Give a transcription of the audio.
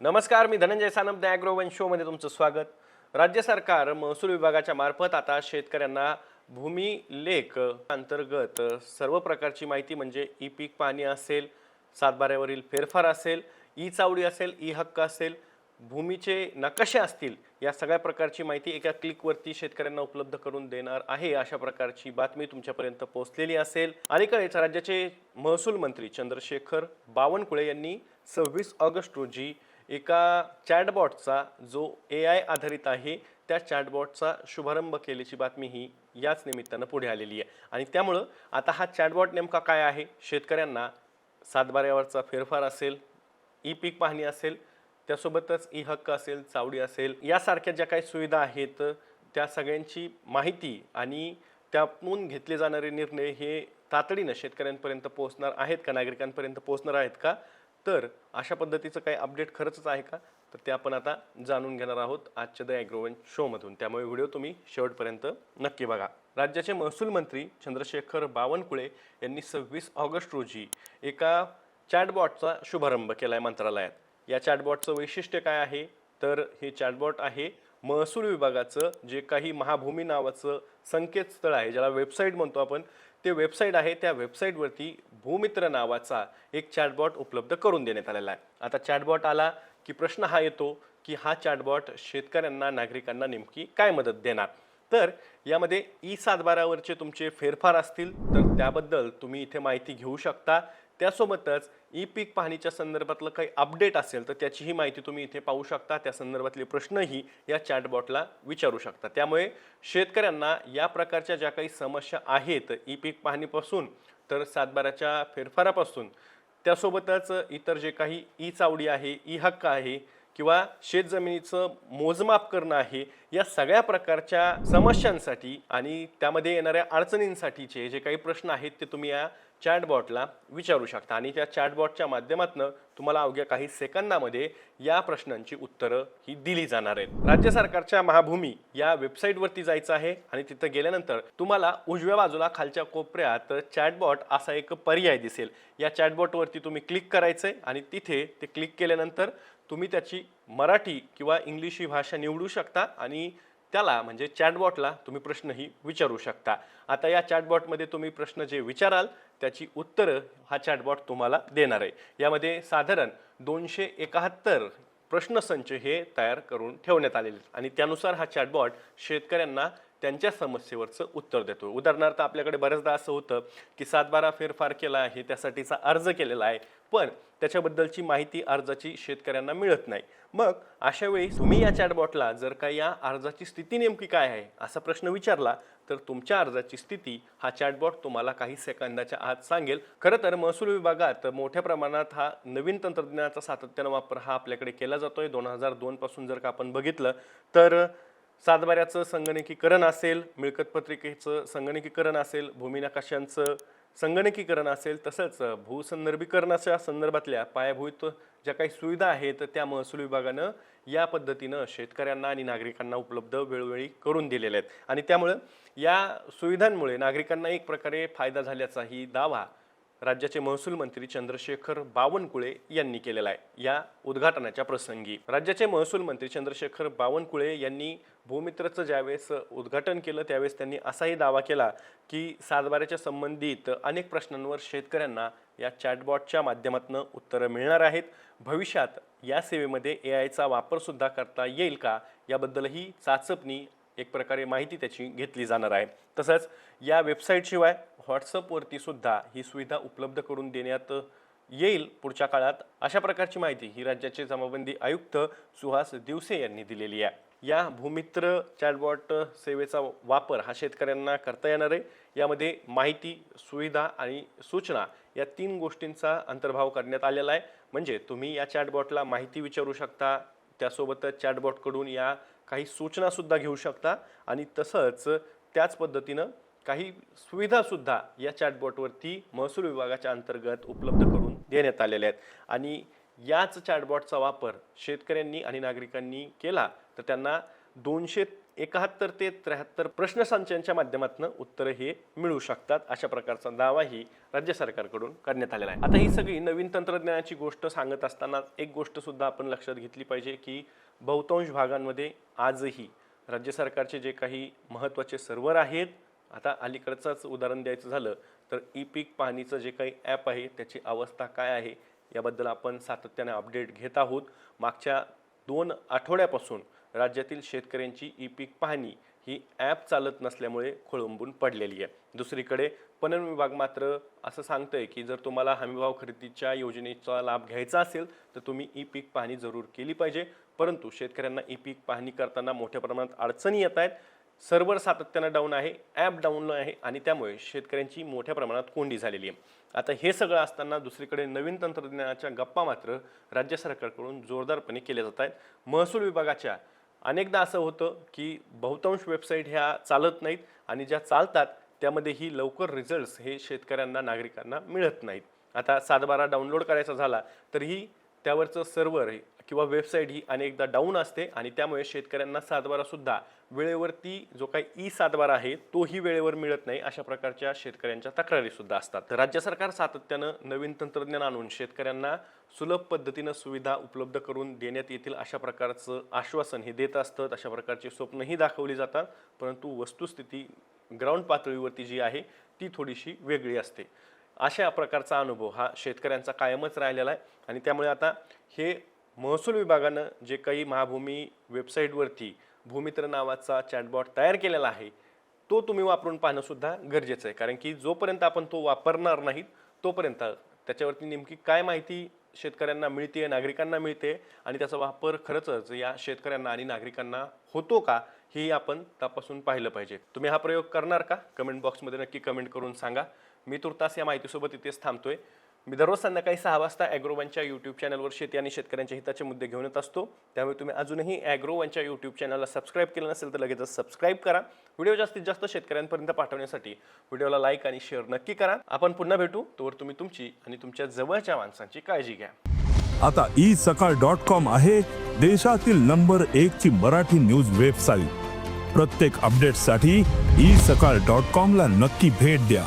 नमस्कार मी धनंजय सानप ॲग्रोवन शोमध्ये तुमचं स्वागत. राज्य सरकार महसूल विभागाच्या मार्फत आता शेतकऱ्यांना भूमी लेख अंतर्गत सर्व प्रकारची माहिती म्हणजे ई पीक पाणी असेल सातबाऱ्यावरील फेरफार असेल ई चावडी असेल ई हक्क असेल भूमीचे नकाशे असतील या सगळ्या प्रकारची माहिती एका क्लिकवरती शेतकऱ्यांना उपलब्ध करून देणार आहे अशा प्रकारची बातमी तुमच्यापर्यंत पोहोचलेली असेल. अलीकडेच राज्याचे महसूल मंत्री चंद्रशेखर बावनकुळे यांनी सव्वीस ऑगस्ट रोजी एका चॅटबॉटचा जो ए आय आधारित आहे त्या चॅटबॉटचा शुभारंभ केल्याची बातमी ही याच निमित्तानं पुढे आलेली आहे. आणि त्यामुळं आता हा चॅटबॉट नेमका काय आहे? शेतकऱ्यांना सातबाऱ्यावरचा फेरफार असेल ई पीक पाहणी असेल त्यासोबतच ई हक्क असेल चावडी असेल यासारख्या ज्या काही सुविधा आहेत त्या सगळ्यांची माहिती आणि त्यातून घेतले जाणारे निर्णय हे तातडीनं शेतकऱ्यांपर्यंत पोहोचणार आहेत का नागरिकांपर्यंत पोहोचणार आहेत का तर अशा पद्धतीचं काही अपडेट खरंच आहे का? तर ते आपण आता जाणून घेणार आहोत आजच्या द ॲग्रोवन शोमधून त्यामुळे व्हिडिओ तुम्ही शेवटपर्यंत नक्की बघा. राज्याचे महसूल मंत्री चंद्रशेखर बावनकुळे यांनी सव्वीस ऑगस्ट रोजी एका चॅटबॉटचा शुभारंभ केला आहे मंत्रालयात. या चॅटबॉटचं वैशिष्ट्य काय आहे? तर हे चॅटबॉट आहे महसूल विभागाचं जे काही महाभूमी नावाचं संकेतस्थळ आहे ज्याला वेबसाईट म्हणतो आपण ते वेबसाईट आहे. त्या वेबसाईटवरती भूमित्र नावाचा एक चॅटबॉट उपलब्ध करून देण्यात आलेला आहे. आता चॅटबॉट आला की प्रश्न हा येतो की हा चॅटबॉट शेतकऱ्यांना नागरिकांना नेमकी काय मदत देणार? तर यामध्ये ई सातबारावरचे तुमचे फेरफार असतील तर त्याबद्दल तुम्ही इथे माहिती घेऊ शकता. त्यासोबतच ई पीक पाहणीच्या संदर्भातलं काही अपडेट असेल तर त्याचीही माहिती तुम्ही इथे पाहू शकता. त्या संदर्भातले प्रश्नही या चॅटबॉटला विचारू शकता. त्यामुळे शेतकऱ्यांना या प्रकारच्या ज्या काही समस्या आहेत ई पीक पाहणीपासून तर सातबाराच्या फेरफारापासून त्यासोबतच इतर जे काही ई चावडी आहे ई हक्क आहे किंवा शेतजमिनीचं मोजमाप करणं आहे या सगळ्या प्रकारच्या समस्यांसाठी आणि त्यामध्ये येणाऱ्या अडचणींसाठीचे जे काही प्रश्न आहेत ते तुम्ही या चॅटबॉटला विचारू शकता. आणि त्या चॅटबॉटच्या माध्यमातून तुम्हाला अवघ्या काही सेकंदामध्ये या प्रश्नांची उत्तरं ही दिली जाणार आहेत. राज्य सरकारच्या महाभूमी या वेबसाईटवरती जायचं आहे आणि तिथं गेल्यानंतर तुम्हाला उजव्या बाजूला खालच्या कोपऱ्यात चॅटबॉट असा एक पर्याय दिसेल. या चॅटबॉटवरती तुम्ही क्लिक करायचं आहे आणि तिथे ते क्लिक केल्यानंतर तुम्ही त्याची मराठी किंवा इंग्लिश ही भाषा निवडू शकता आणि त्याला म्हणजे चॅटबॉटला तुम्ही प्रश्नही विचारू शकता. आता या चॅटबॉटमध्ये तुम्ही प्रश्न जे विचाराल त्याची उत्तरं हा चॅटबॉट तुम्हाला देणार आहे. यामध्ये साधारण दोनशे एकाहत्तर प्रश्नसंच हे तयार करून ठेवण्यात आलेले आणि त्यानुसार हा चॅटबॉट शेतकऱ्यांना त्यांच्या समस्येवरचं उत्तर देतो उदाहरणार्थ आपल्याकडे बऱ्याचदा असं होतं की सातबारा फेरफार केला आहे त्यासाठीचा अर्ज केलेला आहे पण त्याच्याबद्दलची माहिती अर्जाची शेतकऱ्यांना मिळत नाही. मग अशा वेळी तुम्ही या चॅटबॉटला जर का या अर्जाची स्थिती नेमकी काय आहे असा प्रश्न विचारला तर तुमच्या अर्जाची स्थिती हा चॅटबॉट तुम्हाला काही सेकंदाच्या आत सांगेल. खरं तर महसूल विभागात मोठ्या प्रमाणात हा नवीन तंत्रज्ञानाचा सातत्यानं वापर हा आपल्याकडे केला जातोय. दोन हजार दोनपासून जर का आपण बघितलं तर सातबाऱ्याचं संगणकीकरण असेल मिळकतपत्रिकेचं संगणकीकरण असेल भूमी नकाशांचं संगणकीकरण असेल तसंच भूसंदर्भीकरणाच्या संदर्भातल्या पायाभूत ज्या काही सुविधा आहेत त्या महसूल विभागानं या पद्धतीनं शेतकऱ्यांना आणि नागरिकांना उपलब्ध वेळोवेळी करून दिलेल्या आहेत. आणि त्यामुळं या सुविधांमुळे नागरिकांना एक प्रकारे फायदा झाल्याचाही दावा राज्याचे महसूल मंत्री चंद्रशेखर बावनकुळे यांनी केलेला आहे. या उद्घाटनाच्या प्रसंगी राज्याचे महसूल मंत्री चंद्रशेखर बावनकुळे यांनी भूमित्रचं ज्यावेळेस उद्घाटन केलं त्यावेळेस त्यांनी असाही दावा केला की सातबाऱ्याच्या संबंधित अनेक प्रश्नांवर शेतकऱ्यांना या चॅटबॉटच्या माध्यमातून उत्तरं मिळणार आहेत. भविष्यात या सेवेमध्ये ए आयचा वापरसुद्धा करता येईल का? याबद्दलही चाचपणी एक प्रकारे माहिती त्याची घेतली जाणार आहे. तसंच या वेबसाईटशिवाय व्हॉट्सअपवरती सुद्धा ही सुविधा उपलब्ध करून देण्यात येईल पुढच्या काळात अशा प्रकारची माहिती ही राज्याचे जमाबंदी आयुक्त सुहास दिवसे यांनी दिलेली आहे. या भूमित्र चॅटबॉट सेवेचा वापर हा शेतकऱ्यांना करता येणार आहे. यामध्ये माहिती सुविधा आणि सूचना या तीन गोष्टींचा अंतर्भाव करण्यात आलेला आहे. म्हणजे तुम्ही या चॅटबॉटला माहिती विचारू शकता त्यासोबतच चॅटबॉटकडून या काही सूचनासुद्धा घेऊ शकता आणि तसंच त्याच पद्धतीनं काही सुविधासुद्धा या चॅटबॉटवरती महसूल विभागाच्या अंतर्गत उपलब्ध करून देण्यात आलेल्या आहेत. आणि याच चॅटबॉटचा वापर शेतकऱ्यांनी आणि नागरिकांनी केला तर त्यांना दोनशे एकाहत्तर ते त्र्याहत्तर प्रश्नसंचांच्या माध्यमातून उत्तरं हे मिळू शकतात. अशा प्रकारचा दावाही राज्य सरकारकडून करण्यात आलेला आहे. आता ही सगळी नवीन तंत्रज्ञानाची गोष्ट सांगत असताना एक गोष्ट सुद्धा आपण लक्षात घेतली पाहिजे की बहुतांश भागांमध्ये आजही राज्य सरकारचे जे काही महत्त्वाचे सर्व्हर आहेत आता अलीकडचंच उदाहरण द्यायचं झालं तर ई पीक पाहणीचं जे काही ॲप आहे त्याची अवस्था काय आहे याबद्दल आपण सातत्याने अपडेट घेत आहोत. मागच्या दोन आठवड्यापासून राज्यातील शेतकऱ्यांची ई पीक पाहणी ही ॲप चालत नसल्यामुळे खोळंबून पडलेली आहे. दुसरीकडे पणन विभाग मात्र असं सांगतंय की जर तुम्हाला हमीभाव खरेदीच्या योजनेचा लाभ घ्यायचा असेल तर तुम्ही ई पीक पाहणी जरूर केली पाहिजे. परंतु शेतकऱ्यांना ई पीक पाहणी करताना मोठ्या प्रमाणात अडचणी येत आहेत. सर्व्हर सातत्यानं डाऊन आहे ॲप डाऊन आहे आणि त्यामुळे शेतकऱ्यांची मोठ्या प्रमाणात कोंडी झालेली आहे. आता हे सगळं असताना दुसरीकडे नवीन तंत्रज्ञानाच्या गप्पा मात्र राज्य सरकारकडून जोरदारपणे केल्या जात आहेत. महसूल विभागाच्या अनेकदा असं होतं की बहुतांश वेबसाईट ह्या चालत नाहीत आणि ज्या चालतात त्यामध्येही लवकर रिझल्ट्स हे शेतकऱ्यांना नागरिकांना मिळत नाहीत. आता सातबारा डाउनलोड करायचा झाला तरीही त्यावरचं सर्व्हर किंवा वेबसाईट ही अनेकदा डाऊन असते आणि त्यामुळे शेतकऱ्यांना सातबारासुद्धा वेळेवरती जो काही ई सातबारा आहे तोही वेळेवर मिळत नाही अशा प्रकारच्या शेतकऱ्यांच्या तक्रारीसुद्धा असतात. तर राज्य सरकार सातत्यानं नवीन तंत्रज्ञान आणून शेतकऱ्यांना सुलभ पद्धतीनं सुविधा उपलब्ध करून देण्यात येतील अशा प्रकारचं आश्वासन हे देत असतं अशा प्रकारची स्वप्नही दाखवली जातात. परंतु वस्तुस्थिती ग्राउंड पातळीवरती जी आहे ती थोडीशी वेगळी असते. अशा प्रकारचा अनुभव हा शेतकऱ्यांचा कायमच राहिलेला आहे आणि त्यामुळे आता हे महसूल विभागानं जे काही महाभूमी वेबसाईटवरती भूमित्र नावाचा चॅटबॉट तयार केलेला आहे तो तुम्ही वापरून पाहणं सुद्धा गरजेचं आहे. कारण की जोपर्यंत आपण तो वापरणार नाहीत तोपर्यंत त्याच्यावरती नेमकी काय माहिती शेतकऱ्यांना मिळते नागरिकांना मिळते आणि त्याचा वापर खरंच या शेतकऱ्यांना आणि नागरिकांना होतो का हे आपण तपासून पाहिलं पाहिजे. तुम्ही हा प्रयोग करणार का? कमेंट बॉक्समध्ये नक्की कमेंट करून सांगा. मी तुर्तास या माहितीसोबत इथेच थांबतोय. मी दररोज संध्याकाळी सहा वाजता ॲग्रोवनच्या यूट्यूब चॅनलवर शेती आणि शेतकऱ्यांच्या हिताचे मुद्दे घेऊन येत असतो. त्यामुळे तुम्ही अजूनही ॲग्रोवनच्या यूट्यूब चॅनलला सबस्क्राईब केलं नसेल तर लगेचच सबस्क्राईब करा. व्हिडिओ जास्तीत जास्त शेतकऱ्यांपर्यंत पाठवण्यासाठी व्हिडिओला लाईक आणि शेअर नक्की करा. आपण पुन्हा भेटू. तोवर तुम्ही तुमची आणि तुमच्या जवळच्या माणसांची काळजी घ्या. आता ई सकाळ डॉट कॉम आहे देशातील नंबर एक ची मराठी न्यूज वेबसाईट प्रत्येक अपडेटसाठी ई सकाळ डॉट कॉम ला नक्की भेट द्या.